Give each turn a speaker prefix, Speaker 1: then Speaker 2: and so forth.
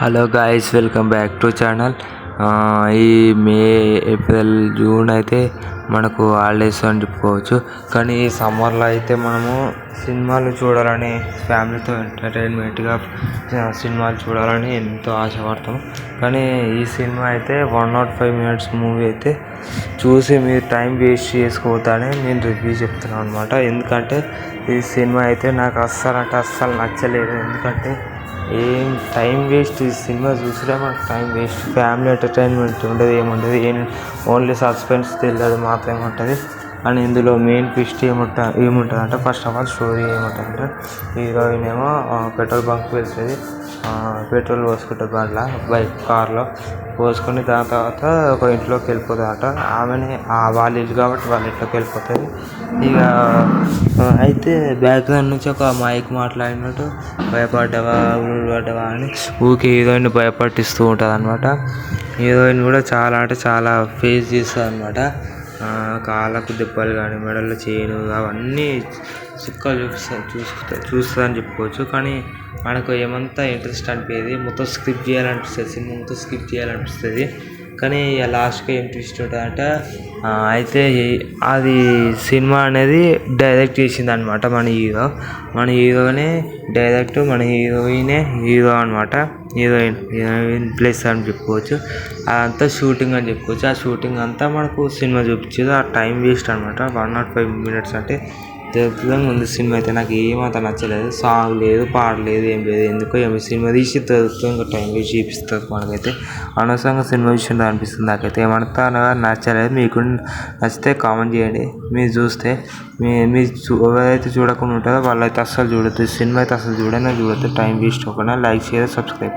Speaker 1: Hello guys welcome back to channel ఈ May April June అయితే మనకు హాలిడేస్ అని చెప్పుకోవచ్చు. కానీ ఈ సమ్మర్లో అయితే మనము సినిమాలు చూడాలని ఫ్యామిలీతో ఎంటర్టైన్మెంట్గా సినిమాలు చూడాలని ఎంతో ఆశపడతాం. కానీ ఈ సినిమా అయితే one not five minutes movie అయితే చూసి మీరు టైం వేస్ట్ చేసుకోవద్దని నేను రివ్యూ చెప్తున్నాను అనమాట ఎందుకంటే ఈ సినిమా అయితే నాకు అస్సలు అంటే అస్సలు నచ్చలేదు. ఎందుకంటే ఏం టైం వేస్ట్ ఈ సినిమా చూసినా మనకు టైం వేస్ట్. ఫ్యామిలీ ఎంటర్టైన్మెంట్ ఉండదు ఏముండదు. ఏం ఓన్లీ సస్పెన్స్ థ్రిల్లర్ మాత్రమే ఉంటుంది. అండ్ ఇందులో మెయిన్ ట్విస్ట్ ఏముంటా ఏముంటుంది అంటే ఫస్ట్ ఆఫ్ ఆల్ స్టోరీ ఏముంటుంది అంటే హీరోయిన్ ఏమో పెట్రోల్ బంక్ వెళ్తుంది. పెట్రోల్ పోసుకుంటుంది దాంట్లో బైక్ కార్లో పోసుకొని దాని తర్వాత ఒక ఇంట్లోకి వెళ్ళిపోతుందట ఆమెని వాళ్ళ ఇల్లు కాబట్టి వాళ్ళ ఇంట్లోకి వెళ్ళిపోతుంది ఇక అయితే బ్యాక్గ్రౌండ్ నుంచి ఒక మైక్ మాట్లాడినట్టు భయపడ్డావా పడ్డావా అని ఊరికే హీరోయిన్ భయపట్టిస్తూ ఉంటుంది అనమాట హీరోయిన్ కూడా చాలా అంటే చాలా ఫేస్ చేస్తుంది అనమాట కాళ్ళకు దెబ్బలు కానీ మెడలో చైను అవన్నీ సుక్కలు చూపిస్తా చూస్తా చూస్తుందని చెప్పుకోవచ్చు. కానీ మనకు ఏమంతా ఇంట్రెస్ట్ అనిపించేది మొత్తం స్కిప్ చేయాలనిపిస్తుంది సినిమా మొత్తం స్కిప్ చేయాలనిపిస్తుంది. కానీ ఇక లాస్ట్కి ఏం ట్విస్ట్ ఉంటుందంటే అయితే అది సినిమా అనేది డైరెక్ట్ చేసింది అనమాట మన హీరో. మన హీరోనే డైరెక్ట్ మన హీరోయినే హీరో అనమాట హీరోయిన్ హీరోయిన్ ప్లేస్ అని చెప్పుకోవచ్చు. అదంతా షూటింగ్ అని చెప్పుకోవచ్చు. ఆ షూటింగ్ అంతా మనకు సినిమా చూపించేది ఆ టైం వేస్ట్ అనమాట వన్ నాట్ ఫైవ్ మినిట్స్ అంటే దరిద్రంగా ఉంది సినిమా అయితే నాకు ఏమంత నచ్చలేదు. సాంగ్ లేదు పాట లేదు ఏం లేదు. ఎందుకో ఏమి సినిమా తీసి ఇంకా టైం వేస్ట్ చూపిస్తారు మనకైతే. అనవసరంగా సినిమా విషయం అనిపిస్తుంది నాకైతే. ఏమంతా నచ్చలేదు. మీకు నచ్చితే కామెంట్ చేయండి. మీరు చూస్తే మీ మీరు ఎవరైతే చూడకుండా ఉంటారో వాళ్ళైతే అస్సలు చూడొద్దు. సినిమా అయితే అసలు చూడనే చూడొద్దు. టైం వేస్ట్ అవ్వకుండా లైక్ షేర్ సబ్స్క్రైబ్